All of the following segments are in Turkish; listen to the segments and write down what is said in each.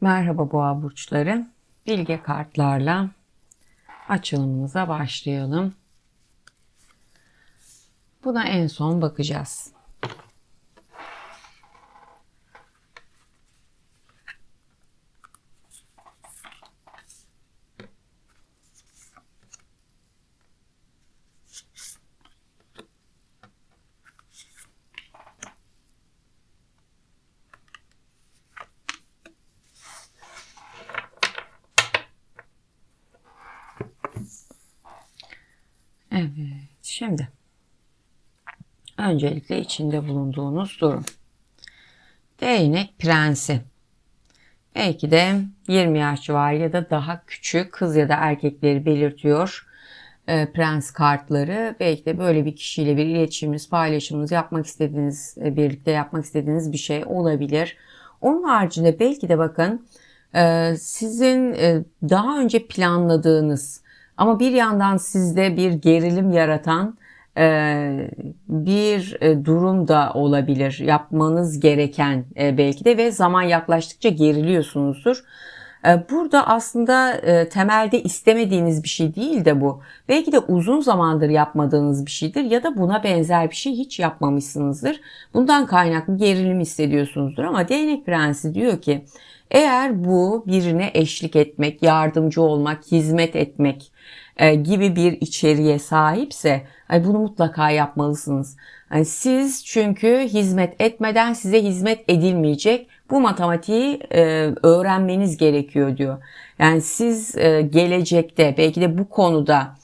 Merhaba boğa burçları. Bilge kartlarla açılımımıza başlayalım. Buna en son bakacağız. Evet, şimdi öncelikle içinde bulunduğunuz durum. Değnek prensi. Belki de 20 yaş civarı ya da daha küçük kız ya da erkekleri belirtiyor. E, prens kartları belki de böyle bir kişiyle bir iletişiminiz, paylaşımınız yapmak istediğiniz, e, birlikte yapmak istediğiniz bir şey olabilir. Onun haricinde belki de bakın e, sizin e, daha önce planladığınız ama bir yandan sizde bir gerilim yaratan e, bir e, durum da olabilir. Yapmanız gereken e, belki de ve zaman yaklaştıkça geriliyorsunuzdur. Burada aslında temelde istemediğiniz bir şey değil de bu. Belki de uzun zamandır yapmadığınız bir şeydir ya da buna benzer bir şey hiç yapmamışsınızdır. Bundan kaynaklı gerilim hissediyorsunuzdur ama Değnek Prensi diyor ki eğer bu birine eşlik etmek, yardımcı olmak, hizmet etmek e, gibi bir içeriğe sahipse ay bunu mutlaka yapmalısınız. Yani siz çünkü hizmet etmeden size hizmet edilmeyecek. Bu matematiği e, öğrenmeniz gerekiyor diyor. Yani siz e, gelecekte belki de bu konuda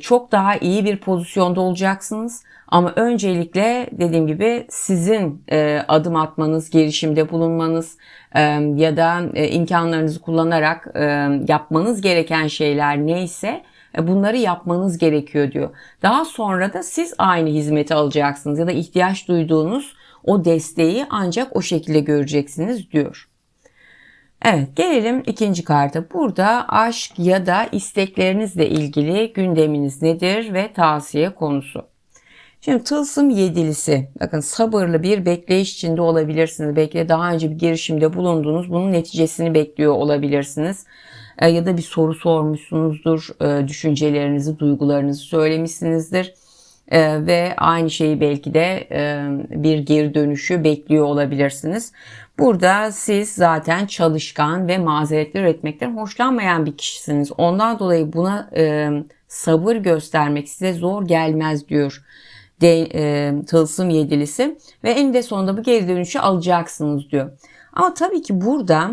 çok daha iyi bir pozisyonda olacaksınız. Ama öncelikle dediğim gibi sizin e, adım atmanız, girişimde bulunmanız e, ya da e, imkanlarınızı kullanarak e, yapmanız gereken şeyler neyse e, bunları yapmanız gerekiyor diyor. Daha sonra da siz aynı hizmeti alacaksınız ya da ihtiyaç duyduğunuz o desteği ancak o şekilde göreceksiniz diyor. Evet gelelim ikinci karta. Burada aşk ya da isteklerinizle ilgili gündeminiz nedir ve tavsiye konusu. Şimdi tılsım yedilisi. Bakın sabırlı bir bekleyiş içinde olabilirsiniz. Belki daha önce bir girişimde bulundunuz. Bunun neticesini bekliyor olabilirsiniz. E, ya da bir soru sormuşsunuzdur. E, düşüncelerinizi, duygularınızı söylemişsinizdir. E, ve aynı şeyi belki de bir geri dönüşü bekliyor olabilirsiniz. Burada siz zaten çalışkan ve mazeretler üretmekten hoşlanmayan bir kişisiniz. Ondan dolayı buna sabır göstermek size zor gelmez diyor de, e, tılsım yedilisi ve eninde sonunda bu geri dönüşü alacaksınız diyor. Ama tabii ki burada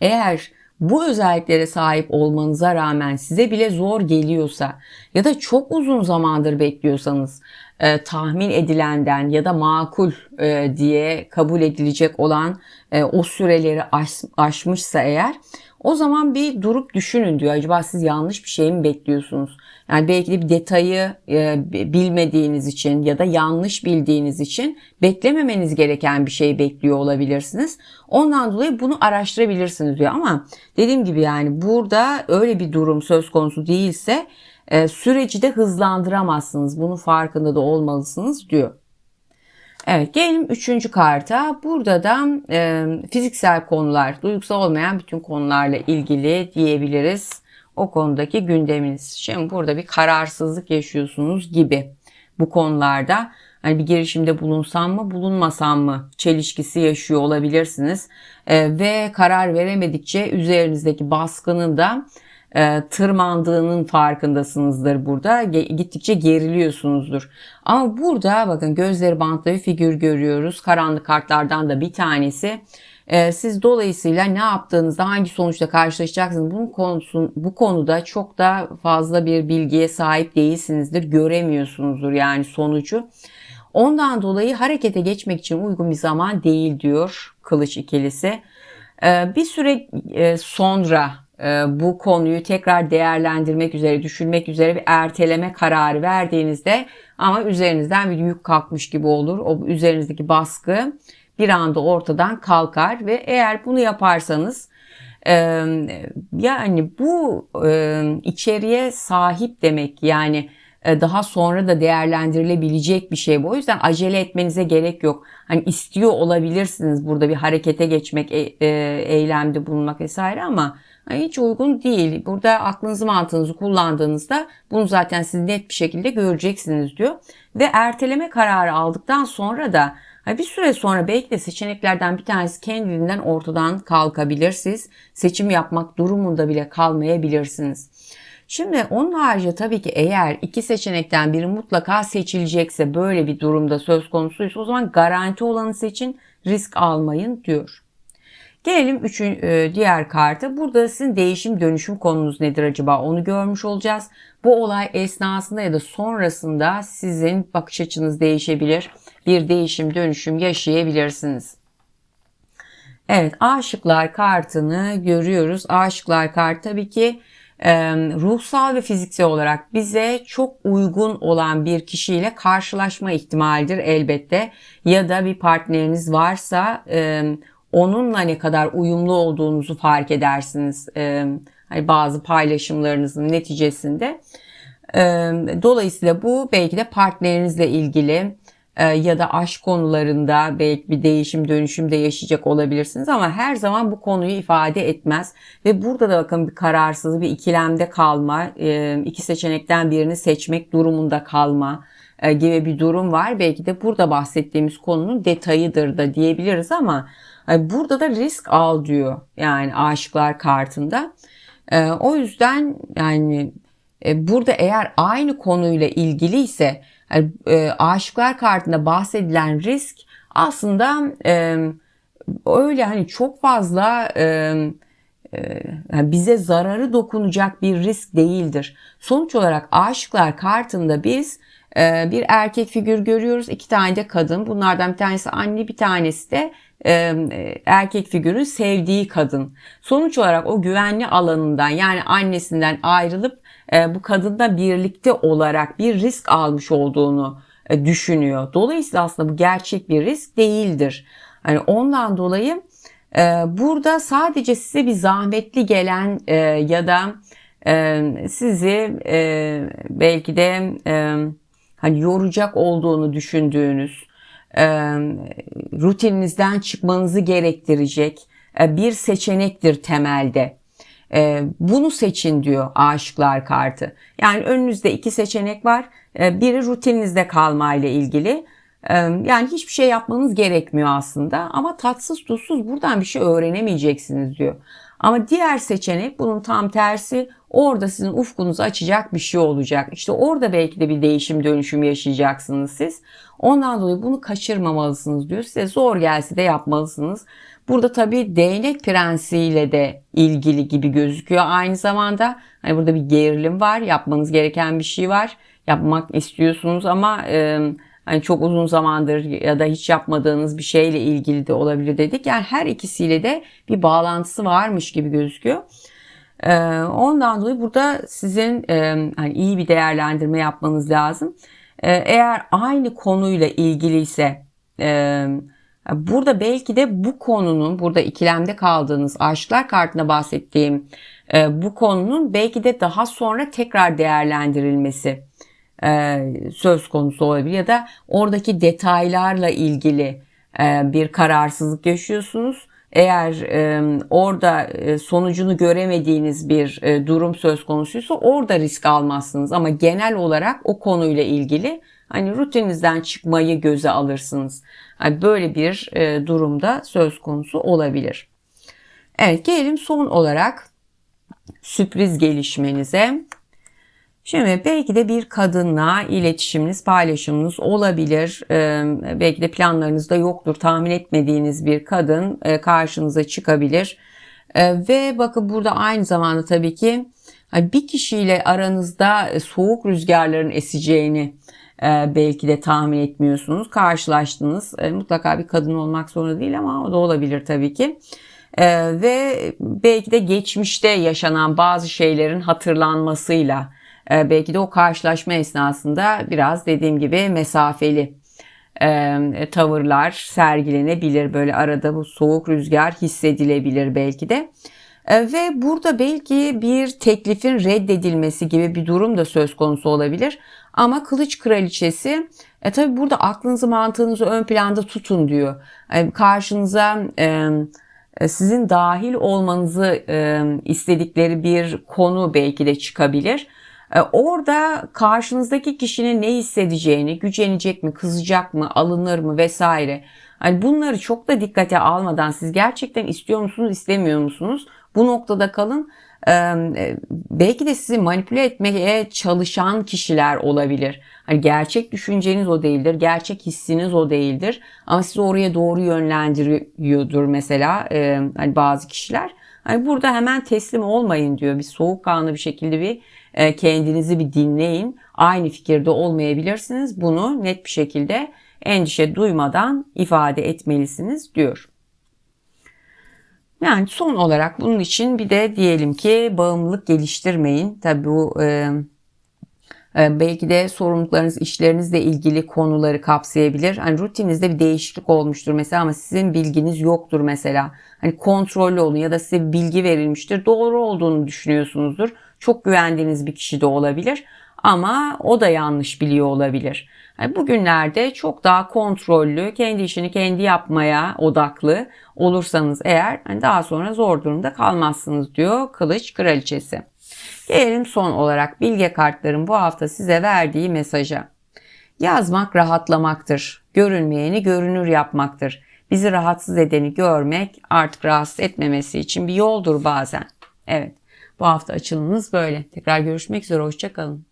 eğer bu özelliklere sahip olmanıza rağmen size bile zor geliyorsa ya da çok uzun zamandır bekliyorsanız e, tahmin edilenden ya da makul e, diye kabul edilecek olan e, o süreleri aş, aşmışsa eğer o zaman bir durup düşünün diyor. Acaba siz yanlış bir şey mi bekliyorsunuz? Yani belki de bir detayı e, bilmediğiniz için ya da yanlış bildiğiniz için beklememeniz gereken bir şey bekliyor olabilirsiniz. Ondan dolayı bunu araştırabilirsiniz diyor. Ama dediğim gibi yani burada öyle bir durum söz konusu değilse e, süreci de hızlandıramazsınız. Bunun farkında da olmalısınız diyor. Evet gelelim üçüncü karta. Burada da e, fiziksel konular, duygusal olmayan bütün konularla ilgili diyebiliriz. O konudaki gündeminiz. Şimdi burada bir kararsızlık yaşıyorsunuz gibi bu konularda. Hani bir girişimde bulunsam mı bulunmasam mı çelişkisi yaşıyor olabilirsiniz. E, ve karar veremedikçe üzerinizdeki baskının da e, tırmandığının farkındasınızdır burada. Gittikçe geriliyorsunuzdur. Ama burada bakın gözleri bantlı bir figür görüyoruz. Karanlık kartlardan da bir tanesi. E, siz dolayısıyla ne yaptığınızda hangi sonuçla karşılaşacaksınız bunun konusu, bu konuda çok da fazla bir bilgiye sahip değilsinizdir. Göremiyorsunuzdur yani sonucu. Ondan dolayı harekete geçmek için uygun bir zaman değil diyor kılıç ikilisi. E, bir süre sonra e, bu konuyu tekrar değerlendirmek üzere, düşünmek üzere bir erteleme kararı verdiğinizde ama üzerinizden bir yük kalkmış gibi olur. O üzerinizdeki baskı bir anda ortadan kalkar ve eğer bunu yaparsanız e, yani bu e, içeriye sahip demek yani e, daha sonra da değerlendirilebilecek bir şey bu. O yüzden acele etmenize gerek yok. Hani istiyor olabilirsiniz burada bir harekete geçmek, e, e, eylemde bulunmak vesaire ama hiç uygun değil. Burada aklınızı mantığınızı kullandığınızda bunu zaten siz net bir şekilde göreceksiniz diyor. Ve erteleme kararı aldıktan sonra da bir süre sonra belki de seçeneklerden bir tanesi kendiliğinden ortadan kalkabilir. Siz seçim yapmak durumunda bile kalmayabilirsiniz. Şimdi onun harici tabii ki eğer iki seçenekten biri mutlaka seçilecekse böyle bir durumda söz konusuysa o zaman garanti olanı seçin risk almayın diyor. Gelelim üçün, e, diğer kartı. Burada sizin değişim dönüşüm konunuz nedir acaba onu görmüş olacağız. Bu olay esnasında ya da sonrasında sizin bakış açınız değişebilir. Bir değişim dönüşüm yaşayabilirsiniz. Evet aşıklar kartını görüyoruz. Aşıklar kartı tabii ki ruhsal ve fiziksel olarak bize çok uygun olan bir kişiyle karşılaşma ihtimalidir elbette. Ya da bir partneriniz varsa onunla ne kadar uyumlu olduğunuzu fark edersiniz. Hani bazı paylaşımlarınızın neticesinde. Dolayısıyla bu belki de partnerinizle ilgili e, ya da aşk konularında belki bir değişim dönüşüm de yaşayacak olabilirsiniz ama her zaman bu konuyu ifade etmez ve burada da bakın bir kararsız bir ikilemde kalma e, iki seçenekten birini seçmek durumunda kalma e, gibi bir durum var belki de burada bahsettiğimiz konunun detayıdır da diyebiliriz ama burada da risk al diyor yani aşıklar kartında o yüzden yani burada eğer aynı konuyla ilgili ise e, aşıklar kartında bahsedilen risk aslında e, öyle hani çok fazla e, e, bize zararı dokunacak bir risk değildir. Sonuç olarak aşıklar kartında biz e, bir erkek figür görüyoruz. iki tane de kadın. Bunlardan bir tanesi anne bir tanesi de e, erkek figürün sevdiği kadın. Sonuç olarak o güvenli alanından yani annesinden ayrılıp e, bu kadınla birlikte olarak bir risk almış olduğunu e, düşünüyor. Dolayısıyla aslında bu gerçek bir risk değildir. Yani ondan dolayı e, burada sadece size bir zahmetli gelen ya da sizi belki de hani yoracak olduğunu düşündüğünüz rutininizden çıkmanızı gerektirecek bir seçenektir temelde. E, bunu seçin diyor aşıklar kartı. Yani önünüzde iki seçenek var. E, biri rutininizde kalmayla ilgili. E, yani hiçbir şey yapmanız gerekmiyor aslında ama tatsız tuzsuz buradan bir şey öğrenemeyeceksiniz diyor. Ama diğer seçenek bunun tam tersi orada sizin ufkunuzu açacak bir şey olacak. İşte orada belki de bir değişim dönüşüm yaşayacaksınız siz. Ondan dolayı bunu kaçırmamalısınız diyor. Size zor gelse de yapmalısınız. Burada tabii değnek prensiyle de ilgili gibi gözüküyor. Aynı zamanda hani burada bir gerilim var. Yapmanız gereken bir şey var. Yapmak istiyorsunuz ama e, hani çok uzun zamandır ya da hiç yapmadığınız bir şeyle ilgili de olabilir dedik. Yani her ikisiyle de bir bağlantısı varmış gibi gözüküyor. E, ondan dolayı burada sizin e, hani iyi bir değerlendirme yapmanız lazım. E, eğer aynı konuyla ilgiliyse e, Burada belki de bu konunun, burada ikilemde kaldığınız aşklar kartına bahsettiğim e, bu konunun belki de daha sonra tekrar değerlendirilmesi söz konusu olabilir ya da oradaki detaylarla ilgili bir kararsızlık yaşıyorsunuz. Eğer orada sonucunu göremediğiniz bir durum söz konusuysa orada risk almazsınız ama genel olarak o konuyla ilgili hani rutininizden çıkmayı göze alırsınız. Yani böyle bir e, durumda söz konusu olabilir. Evet gelelim son olarak sürpriz gelişmenize. Şimdi belki de bir kadınla iletişiminiz, paylaşımınız olabilir. Ee, belki de planlarınızda yoktur. Tahmin etmediğiniz bir kadın e, karşınıza çıkabilir. Ee, ve bakın burada aynı zamanda tabii ki bir kişiyle aranızda soğuk rüzgarların eseceğini e, belki de tahmin etmiyorsunuz. Karşılaştınız. E, mutlaka bir kadın olmak zorunda değil ama o da olabilir tabii ki. E, ve belki de geçmişte yaşanan bazı şeylerin hatırlanmasıyla belki de o karşılaşma esnasında biraz dediğim gibi mesafeli tavırlar sergilenebilir. Böyle arada bu soğuk rüzgar hissedilebilir belki de. E, ve burada belki bir teklifin reddedilmesi gibi bir durum da söz konusu olabilir. Ama kılıç kraliçesi e tabi burada aklınızı mantığınızı ön planda tutun diyor. E, karşınıza e, e, sizin dahil olmanızı e, istedikleri bir konu belki de çıkabilir. E, Orada karşınızdaki kişinin ne hissedeceğini, gücenecek mi, kızacak mı, alınır mı vesaire. Hani bunları çok da dikkate almadan siz gerçekten istiyor musunuz, istemiyor musunuz? Bu noktada kalın. Ee, belki de sizi manipüle etmeye çalışan kişiler olabilir. Hani gerçek düşünceniz o değildir, gerçek hissiniz o değildir. Ama sizi oraya doğru yönlendiriyordur mesela e, hani bazı kişiler. Hani burada hemen teslim olmayın diyor. Bir soğukkanlı bir şekilde bir e, kendinizi bir dinleyin. Aynı fikirde olmayabilirsiniz. Bunu net bir şekilde endişe duymadan ifade etmelisiniz diyor. Yani son olarak bunun için bir de diyelim ki bağımlılık geliştirmeyin. Tabii bu e, belki de sorumluluklarınız, işlerinizle ilgili konuları kapsayabilir. Hani rutininizde bir değişiklik olmuştur mesela ama sizin bilginiz yoktur mesela. Hani kontrollü olun ya da size bilgi verilmiştir. Doğru olduğunu düşünüyorsunuzdur. Çok güvendiğiniz bir kişi de olabilir ama o da yanlış biliyor olabilir. Yani bugünlerde çok daha kontrollü, kendi işini kendi yapmaya odaklı olursanız eğer hani daha sonra zor durumda kalmazsınız diyor Kılıç Kraliçesi. Gelelim son olarak bilge kartların bu hafta size verdiği mesaja. Yazmak rahatlamaktır. Görünmeyeni görünür yapmaktır. Bizi rahatsız edeni görmek artık rahatsız etmemesi için bir yoldur bazen. Evet bu hafta açılımımız böyle. Tekrar görüşmek üzere. Hoşçakalın.